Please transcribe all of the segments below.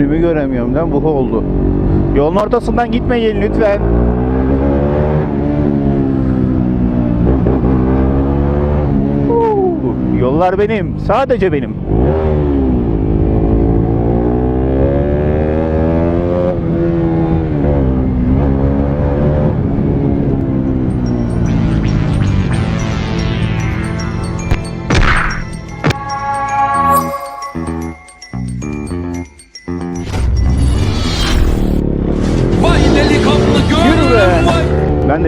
Önümü göremiyorum lan bu oldu. Yolun ortasından gitmeyin lütfen. Yollar benim. Sadece benim.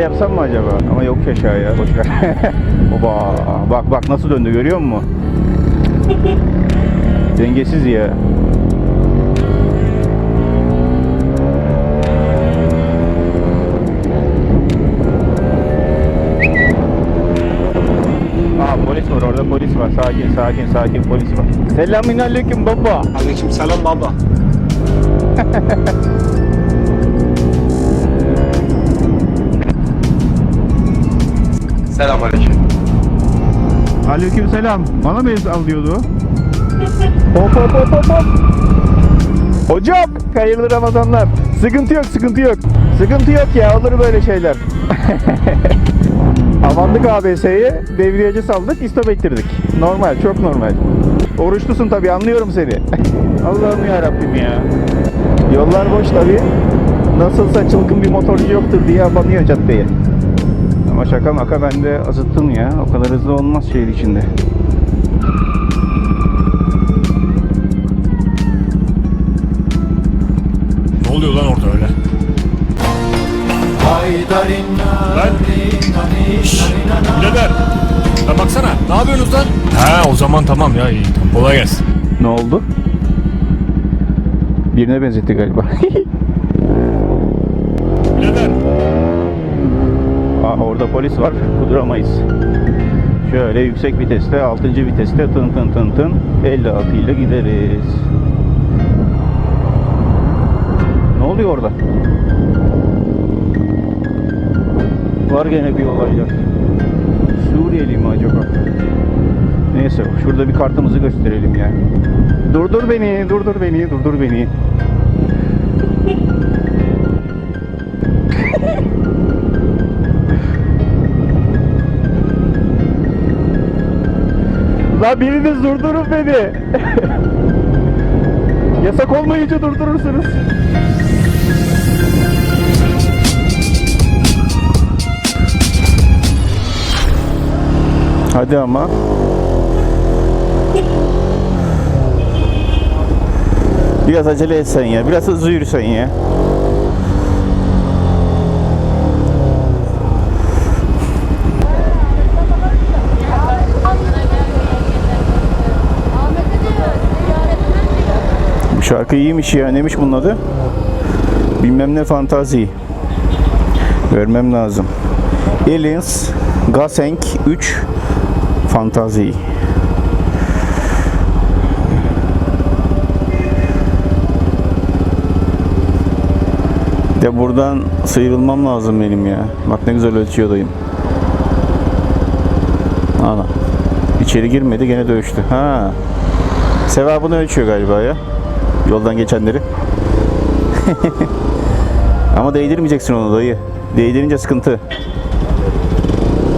Yapsam mı acaba? Ama yok aşağıya. Boş ver. Oba. Bak bak nasıl döndü görüyor musun? Dengesiz ya. Aa polis var orada polis var. Sakin sakin sakin polis var. Selamünaleyküm baba. Aleyküm selam baba. Selam aleyküm. Aleyküm selam. Bana mı el alıyordu? hop hop hop hop hop. Hocam hayırlı Ramazanlar. Sıkıntı yok sıkıntı yok. Sıkıntı yok ya olur böyle şeyler. Havandık ABS'ye devriyeci saldık istop ettirdik. Normal çok normal. Oruçlusun tabi anlıyorum seni. Allah'ım ya Rabbim ya. Yollar boş tabi. Nasılsa çılgın bir motorcu yoktur diye abanıyor caddeye. Ama şaka maka ben de azıttım ya. O kadar hızlı olmaz şehir içinde. Ne oluyor lan orada öyle? Lan. Şşş. Birader. Lan baksana. Ne yapıyorsunuz lan? Ha o zaman tamam ya iyi. Kolay gelsin. Ne oldu? Birine benzetti galiba. Birader. Aa, orada polis var. Kuduramayız. Şöyle yüksek viteste, 6. viteste tın tın tın tın 56 ile gideriz. Ne oluyor orada? Var gene bir olaylar. Suriyeli mi acaba? Neyse şurada bir kartımızı gösterelim ya. Durdur beni, durdur beni, durdur beni. La biriniz durdurun beni. Yasak olmayınca durdurursunuz. Hadi ama. Biraz acele etsen ya. Biraz hızlı yürüsen ya. Şarkı iyiymiş ya. Neymiş bunun adı? Bilmem ne fantazi. Görmem lazım. Aliens Gasenk 3 Fantazi. De buradan sıyrılmam lazım benim ya. Bak ne güzel ölçüyor dayım. Ana. İçeri girmedi gene dövüştü. Ha. Sevabını ölçüyor galiba ya. Yoldan geçenleri. Ama değdirmeyeceksin onu dayı. Değdirince sıkıntı.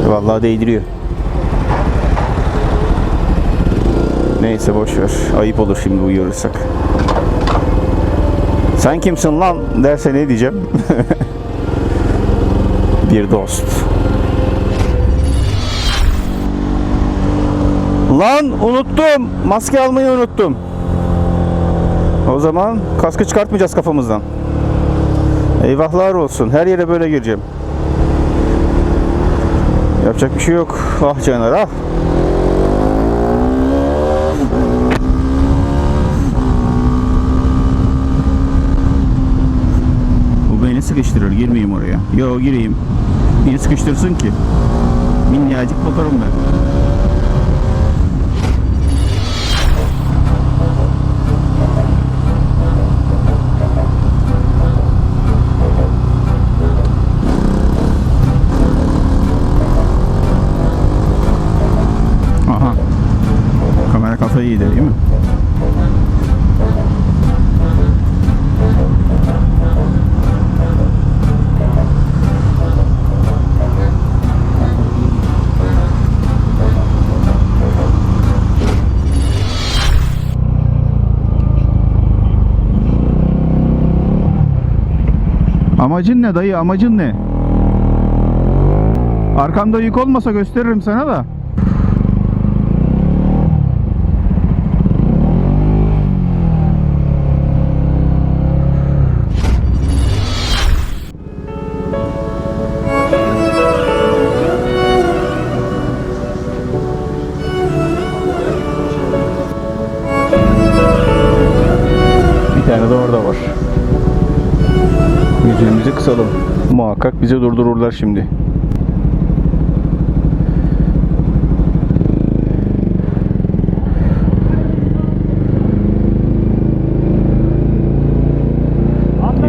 Vallahi değdiriyor. Neyse boş ver. Ayıp olur şimdi uyarırsak. Sen kimsin lan derse ne diyeceğim? Bir dost. Lan unuttum. Maske almayı unuttum. O zaman kaskı çıkartmayacağız kafamızdan. Eyvahlar olsun. Her yere böyle gireceğim. Yapacak bir şey yok. Ah Caner ah. Bu beni sıkıştırır. Girmeyeyim oraya. Yo gireyim. Niye sıkıştırsın ki? Minnacık motorum ben. Amacın ne dayı amacın ne? Arkamda yük olmasa gösteririm sana da. Kısalım. Muhakkak bizi durdururlar şimdi.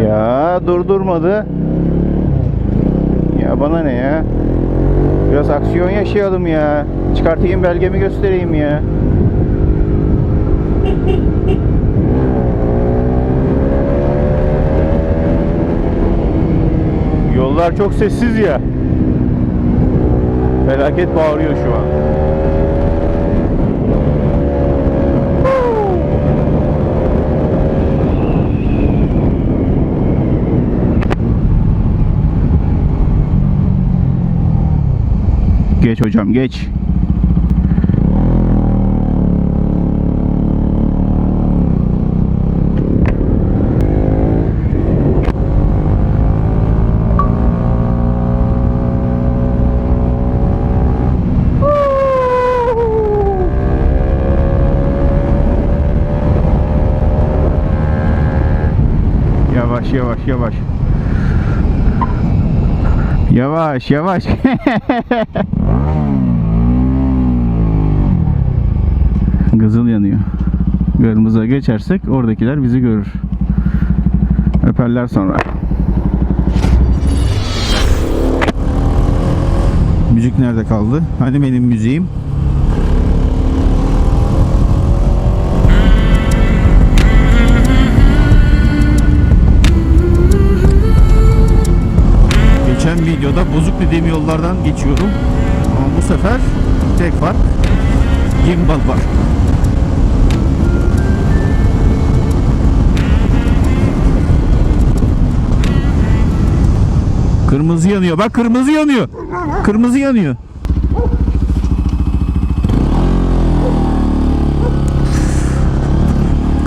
Ya durdurmadı. Ya bana ne ya? Biraz aksiyon yaşayalım ya. Çıkartayım belgemi göstereyim ya. Yollar çok sessiz ya. Felaket bağırıyor şu an. Geç hocam geç. Yavaş yavaş yavaş. Yavaş. Gızıl yanıyor. Kırmızıya geçersek oradakiler bizi görür. Öperler sonra. Müzik nerede kaldı? Hani benim müziğim? Bozuk dediğim yollardan geçiyorum. Ama bu sefer tek fark gimbal var. Kırmızı yanıyor. Bak kırmızı yanıyor. Kırmızı yanıyor.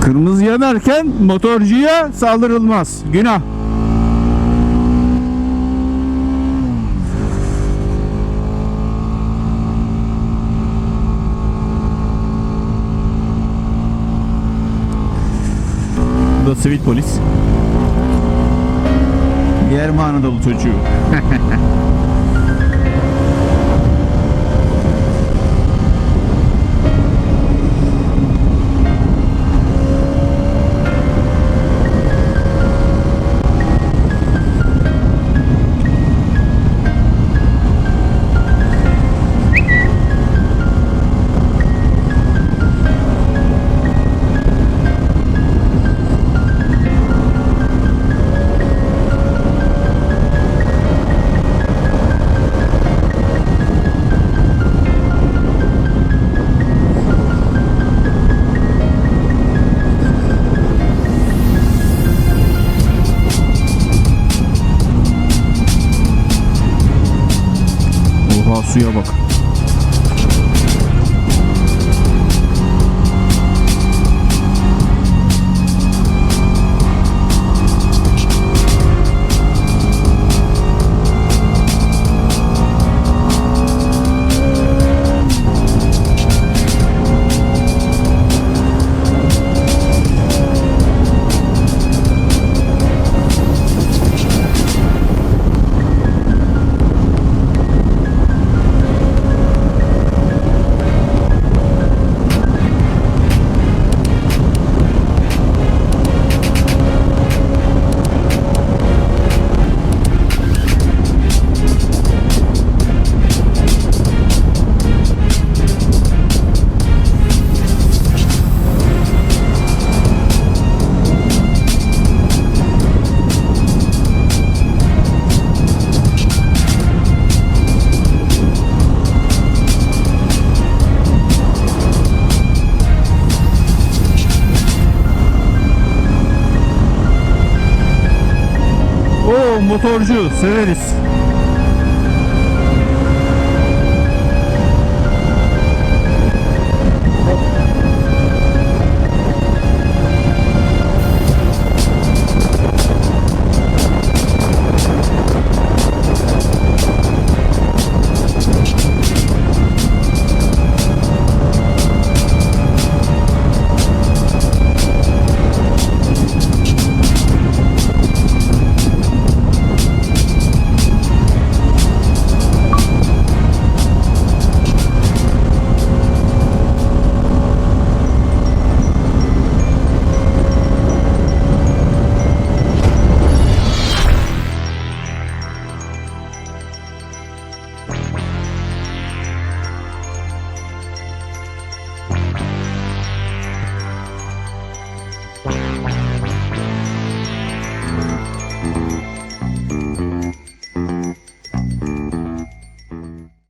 Kırmızı yanarken motorcuya saldırılmaz. Günah. Bu da sivil polis. Yermi Anadolu çocuğu. suya bak. Motorcu severiz.